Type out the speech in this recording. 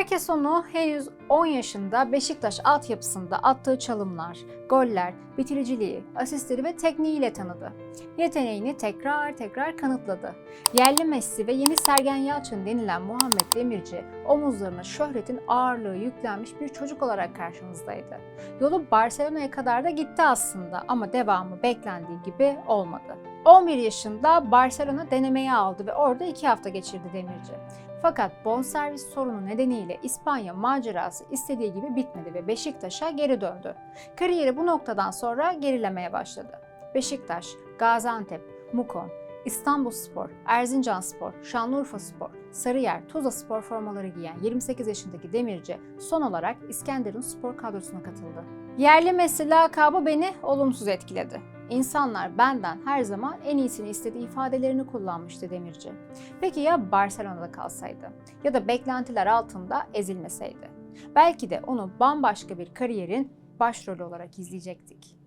Herkes onu henüz 10 yaşında Beşiktaş altyapısında attığı çalımlar, goller, bitiriciliği, asistleri ve tekniğiyle tanıdı. Yeteneğini tekrar tekrar kanıtladı. Yerli Messi ve yeni Sergen Yalçın denilen Muhammed Demirci omuzlarına şöhretin ağırlığı yüklenmiş bir çocuk olarak karşımızdaydı. Yolu Barcelona'ya kadar da gitti aslında ama devamı beklendiği gibi olmadı. 11 yaşında Barcelona denemeye aldı ve orada 2 hafta geçirdi Demirci. Fakat bonservis sorunu nedeniyle İspanya macerası istediği gibi bitmedi ve Beşiktaş'a geri döndü. Kariyeri bu noktadan sonra gerilemeye başladı. Beşiktaş, Gaziantep, Mukon, İstanbulspor, Erzincanspor, Şanlıurfaspor, Sarıyer, Tuzla Spor formaları giyen 28 yaşındaki Demirci son olarak İskenderun spor kadrosuna katıldı. Yerli Messi lakabı beni olumsuz etkiledi. İnsanlar benden her zaman en iyisini istediği ifadelerini kullanmıştı Demirci. Peki ya Barcelona'da kalsaydı? Ya da beklentiler altında ezilmeseydi? Belki de onu bambaşka bir kariyerin başrolü olarak izleyecektik.